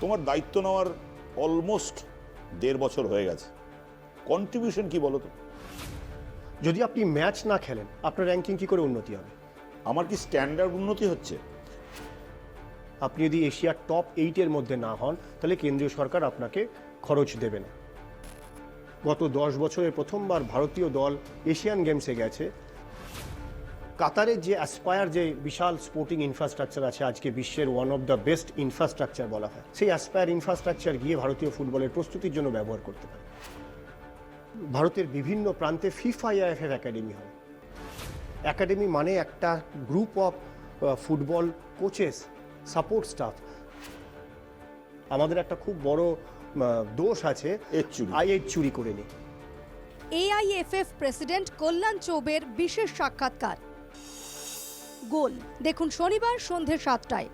তোমার দায়িত্ব নেওয়ার অলমোস্ট দেড় বছর হয়ে গেছে। কন্ট্রিবিউশন কি বলো তো? যদি আপনি ম্যাচ না খেলেন আপনার র্যাঙ্কিং কি করে উন্নতি হবে? আমার কি স্ট্যান্ডার্ড উন্নতি হচ্ছে? আপনি যদি এশিয়ার টপ এইটের মধ্যে না হন তাহলে কেন্দ্রীয় সরকার আপনাকে খরচ দেবে না। গত দশ বছরে প্রথমবার ভারতীয় দল এশিয়ান গেমসে গেছে কাতারের যে অ্যাসপায়ার যে বিশাল স্পোর্টিং ইনফ্রাস্ট্রাকচার আছে আজকে বিশ্বের one of the best infrastructure বলা হয় সেই অ্যাসপায়ার ইনফ্রাস্ট্রাকচার গিয়ে ভারতীয় ফুটবলের প্রস্তুতির জন্য ব্যবহার করতে পারে। ভারতের বিভিন্ন প্রান্তে ফিফা এর একাডেমি হয়। একাডেমি মানে একটা group of football coaches support staff আমাদের একটা খুব বড় দোষ আছে। আইএইচ চুরি। করে নিই এআইএফএফ প্রেসিডেন্ট কল্যাণ চৌবের বিশেষ সাক্ষাৎকার। গোল। দেখুন শনিবার সন্ধে সাতটায়।